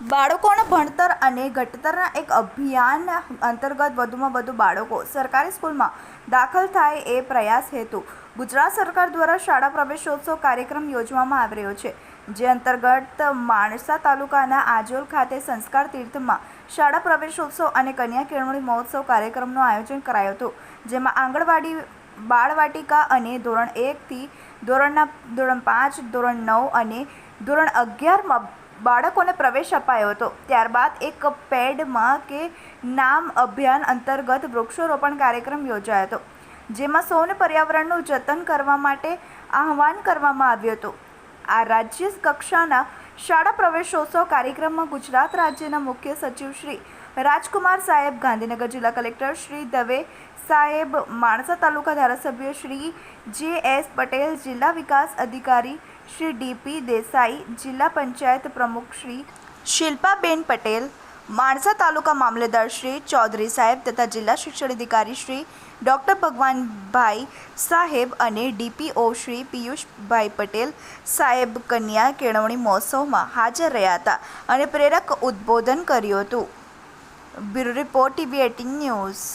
બાળકોના ભણતર અને ઘટતરના એક અભિયાન અંતર્ગત વધુમાં વધુ બાળકો સરકારી સ્કૂલમાં દાખલ થાય એ પ્રયાસ હેતુ. ગુજરાત સરકાર દ્વારા શાળા પ્રવેશોત્સવ કાર્યક્રમ યોજવામાં આવી રહ્યો છે, જે અંતર્ગત માણસા તાલુકાના આજોલ ખાતે સંસ્કાર તીર્થમાં શાળા પ્રવેશોત્સવ અને કન્યા કેળવણી મહોત્સવ કાર્યક્રમનું આયોજન કરાયું હતું, જેમાં આંગણવાડી, બાળવાટિકા અને ધોરણ એકથી ધોરણના, ધોરણ પાંચ, ધોરણ નવ અને ધોરણ અગિયારમાં બાળકોને પ્રવેશ અપાયો હતો. ત્યારબાદ એક પેડમાં કે નામ અભિયાન અંતર્ગત વૃક્ષારોપણ કાર્યક્રમ યોજાયો હતો, જેમાં સૌને પર્યાવરણનું જતન કરવા માટે આહવાન કરવામાં આવ્યું હતું. આ રાજ્ય કક્ષાના શાળા પ્રવેશોત્સવ કાર્યક્રમમાં ગુજરાત રાજ્યના મુખ્ય સચિવ શ્રી રાજકુમાર સાહેબ, ગાંધીનગર જિલ્લા કલેક્ટર શ્રી દવે સાહેબ, માણસા તાલુકા ધારાસભ્ય શ્રી જે એસ પટેલ, જિલ્લા વિકાસ અધિકારી શ્રી ડીપી દેસાઈ, જિલ્લા પંચાયત પ્રમુખ શ્રી શિલ્પાબેન પટેલ, માણસા તાલુકા મામલેદાર શ્રી ચૌધરી સાહેબ તથા જિલ્લા શિક્ષણ અધિકારી શ્રી ડૉક્ટર ભગવાનભાઈ સાહેબ અને ડીપીઓ શ્રી પિયુષભાઈ પટેલ સાહેબ કન્યા કેળવણી મહોત્સવમાં હાજર રહ્યા હતા અને પ્રેરક ઉદ્બોધન કર્યું હતું. Bureau report TV eighteen news.